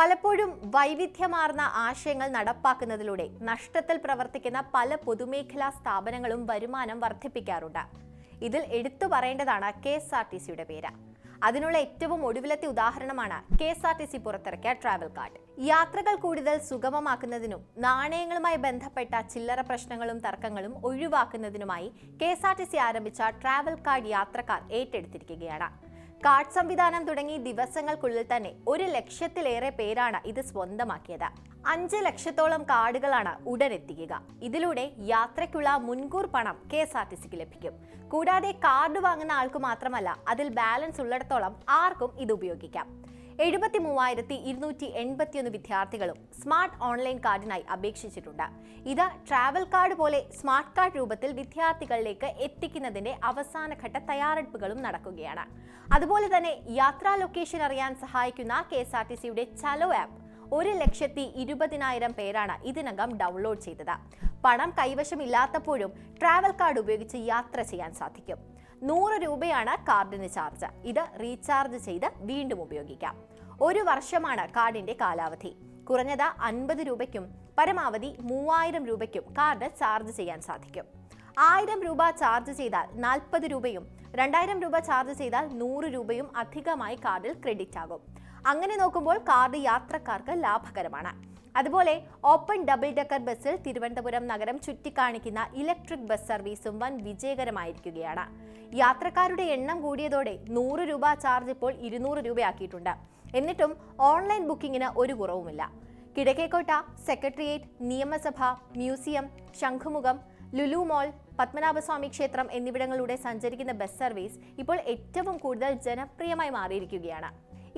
പലപ്പോഴും വൈവിധ്യമാർന്ന ആശയങ്ങൾ നടപ്പാക്കുന്നതിലൂടെ നഷ്ടത്തിൽ പ്രവർത്തിക്കുന്ന പല പൊതുമേഖലാ സ്ഥാപനങ്ങളും വരുമാനം വർദ്ധിപ്പിക്കാറുണ്ട്. ഇതിൽ എടുത്തു പറയേണ്ടതാണ് കെ എസ് ആർ ടി സിയുടെ പേര്. അതിനുള്ള ഏറ്റവും ഒടുവിലത്തെ ഉദാഹരണമാണ് K S R T C പുറത്തിറക്കിയ ട്രാവൽ കാർഡ് യാത്രകൾ കൂടുതൽ സുഗമമാക്കുന്നതിനും നാണയങ്ങളുമായി ബന്ധപ്പെട്ട ചില്ലറ പ്രശ്നങ്ങളും തർക്കങ്ങളും ഒഴിവാക്കുന്നതിനുമായി K S R T C ആരംഭിച്ച ട്രാവൽ കാർഡ് യാത്രക്കാർ ഏറ്റെടുത്തിരിക്കുകയാണ്. കാർഡ് സംവിധാനം തുടങ്ങി ദിവസങ്ങൾക്കുള്ളിൽ തന്നെ ഒരു ലക്ഷത്തിലേറെ പേരാണ് ഇത് സ്വന്തമാക്കിയത്. അഞ്ച് ലക്ഷത്തോളം കാർഡുകളാണ് ഉടൻ എത്തിക്കുക ഇതിലൂടെ യാത്രയ്ക്കുള്ള മുൻകൂർ പണം കെ എസ് ആർ ടി സിക്ക് ലഭിക്കും. കൂടാതെ കാർഡ് വാങ്ങുന്ന ആൾക്ക് മാത്രമല്ല അതിൽ ബാലൻസ് ഉള്ളിടത്തോളം ആർക്കും ഇത് ഉപയോഗിക്കാം. എഴുപത്തി മൂവായിരത്തി ഇരുന്നൂറ്റി എൺപത്തിയൊന്ന് വിദ്യാർത്ഥികളും സ്മാർട്ട് ഓൺലൈൻ കാർഡിനായി അപേക്ഷിച്ചിട്ടുണ്ട്. ഇത് ട്രാവൽ കാർഡ് പോലെ സ്മാർട്ട് കാർഡ് രൂപത്തിൽ വിദ്യാർത്ഥികളിലേക്ക് എത്തിക്കുന്നതിന്റെ അവസാനഘട്ട തയ്യാറെടുപ്പുകളും നടക്കുകയാണ്. അതുപോലെ തന്നെ യാത്രാ ലൊക്കേഷൻ അറിയാൻ സഹായിക്കുന്ന കെ എസ് ആർ ടി സിയുടെ ചലോ ആപ്പ് ഒരു ലക്ഷത്തി ഇരുപതിനായിരം പേരാണ് ഇതിനകം ഡൗൺലോഡ് ചെയ്തത്. പണം കൈവശമില്ലാത്തപ്പോഴും ട്രാവൽ കാർഡ് ഉപയോഗിച്ച് യാത്ര ചെയ്യാൻ സാധിക്കും. നൂറ് രൂപയാണ് കാർഡിന് ചാർജ്. ഇത് റീചാർജ് ചെയ്ത് വീണ്ടും ഉപയോഗിക്കാം. ഒരു വർഷമാണ് കാർഡിന്റെ കാലാവധി. കുറഞ്ഞത് അൻപത് രൂപയ്ക്കും പരമാവധി മൂവായിരം രൂപയ്ക്കും കാർഡ് ചാർജ് ചെയ്യാൻ സാധിക്കും. ആയിരം രൂപ ചാർജ് ചെയ്താൽ നാൽപ്പത് രൂപയും രണ്ടായിരം രൂപ ചാർജ് ചെയ്താൽ നൂറ് രൂപയും അധികമായി കാർഡിൽ ക്രെഡിറ്റ് ആകും. അങ്ങനെ നോക്കുമ്പോൾ കാർഡ് യാത്രക്കാർക്ക് ലാഭകരമാണ്. അതുപോലെ ഓപ്പൺ ഡബിൾ ഡെക്കർ ബസ്സിൽ തിരുവനന്തപുരം നഗരം ചുറ്റിക്കാണിക്കുന്ന ഇലക്ട്രിക് ബസ് സർവീസും വൻ വിജയകരമായിരിക്കുകയാണ്. യാത്രക്കാരുടെ എണ്ണം കൂടിയതോടെ നൂറ് രൂപ ചാർജ് ഇപ്പോൾ ഇരുന്നൂറ് രൂപയാക്കിയിട്ടുണ്ട്. എന്നിട്ടും ഓൺലൈൻ ബുക്കിങ്ങിന് ഒരു കുറവുമില്ല. കിഴക്കേക്കോട്ട സെക്രട്ടേറിയറ്റ് നിയമസഭ മ്യൂസിയം ശംഖുമുഖം ലുലു മോൾ പത്മനാഭസ്വാമി ക്ഷേത്രം എന്നിവിടങ്ങളിലൂടെ സഞ്ചരിക്കുന്ന ബസ് സർവീസ് ഇപ്പോൾ ഏറ്റവും കൂടുതൽ ജനപ്രിയമായി മാറിയിരിക്കുകയാണ്.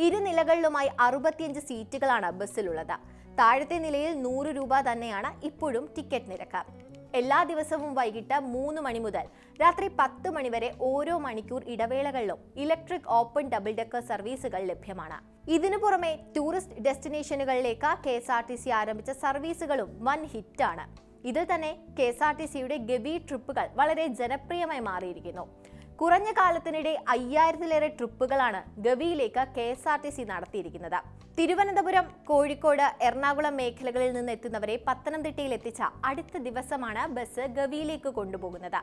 ഇരുനിലകളിലുമായി അറുപത്തിയഞ്ച് സീറ്റുകളാണ് ബസ്സിലുള്ളത്. താഴത്തെ നിലയിൽ നൂറ് രൂപ തന്നെയാണ് ഇപ്പോഴും ടിക്കറ്റ് നിരക്ക്. എല്ലാ ദിവസവും വൈകിട്ട് മൂന്ന് മണി മുതൽ രാത്രി പത്ത് മണി വരെ ഓരോ മണിക്കൂർ ഇടവേളകളിലും ഇലക്ട്രിക് ഓപ്പൺ ഡബിൾ ഡെക്കർ സർവീസുകൾ ലഭ്യമാണ്. ഇതിനു പുറമെ tourist ഡെസ്റ്റിനേഷനുകളിലേക്ക് K S R T C ആരംഭിച്ച സർവീസുകളും വൻ ഹിറ്റാണ്. ഇതിൽ തന്നെ കെ എസ് ആർ ടി സിയുടെ ഗവി ട്രിപ്പുകൾ വളരെ ജനപ്രിയമായി മാറിയിരിക്കുന്നു. കുറഞ്ഞ കാലത്തിനിടെ അയ്യായിരത്തിലേറെ ട്രിപ്പുകളാണ് ഗവിയിലേക്ക് K S R T C നടത്തിയിരിക്കുന്നത്. തിരുവനന്തപുരം കോഴിക്കോട് എറണാകുളം മേഖലകളിൽ നിന്ന് എത്തുന്നവരെ പത്തനംതിട്ടയിൽ എത്തിച്ച അടുത്ത ദിവസമാണ് ബസ് ഗവിയിലേക്ക് കൊണ്ടുപോകുന്നത്.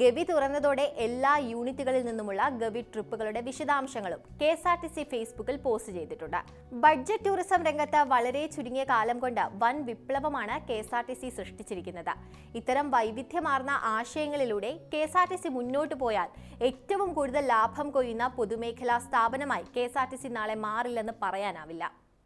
ഗവി തുറന്നതോടെ എല്ലാ യൂണിറ്റുകളിൽ നിന്നുമുള്ള ഗവി ട്രിപ്പുകളുടെ വിശദാംശങ്ങളും K S R T C ഫേസ്ബുക്കിൽ പോസ്റ്റ് ചെയ്തിട്ടുണ്ട്. ബഡ്ജറ്റ് ടൂറിസം രംഗത്ത് വളരെ ചുരുങ്ങിയ കാലം കൊണ്ട് വൻ വിപ്ലവമാണ് K S R T C സൃഷ്ടിച്ചിരിക്കുന്നത്. ഇത്തരം വൈവിധ്യമാർന്ന ആശയങ്ങളിലൂടെ K S R T C മുന്നോട്ട് പോയാൽ ഏറ്റവും കൂടുതൽ ലാഭം കൊയ്യുന്ന പൊതുമേഖലാ സ്ഥാപനമായി കെ നാളെ മാറില്ലെന്ന് പറയാനാവില്ല.